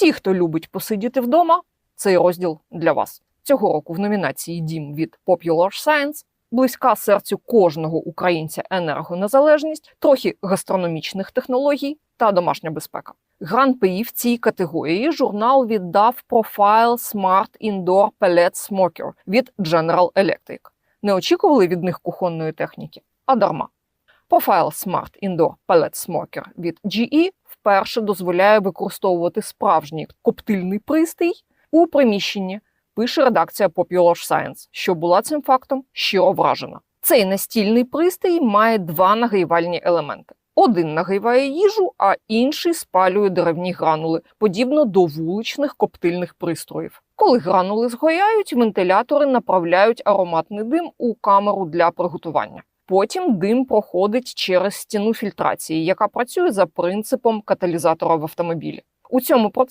Всі, хто любить посидіти вдома, цей розділ для вас. Цього року в номінації Дім від Popular Science близька серцю кожного українця енергонезалежність, трохи гастрономічних технологій та домашня безпека. Гран-при в цій категорії журнал віддав Profile Smart Indoor Pellet Smoker від General Electric. Не очікували від них кухонної техніки, а дарма. Profile Smart Indoor Pellet Smoker від GE вперше дозволяє використовувати справжній коптильний пристрій у приміщенні, пише редакція Popular Science, що була цим фактом щиро вражена. Цей настільний пристрій має два нагрівальні елементи. Один нагріває їжу, а інший спалює деревні гранули, подібно до вуличних коптильних пристроїв. Коли гранули згоряють, вентилятори направляють ароматний дим у камеру для приготування. Потім дим проходить через стіну фільтрації, яка працює за принципом каталізатора в автомобілі. У цьому процесі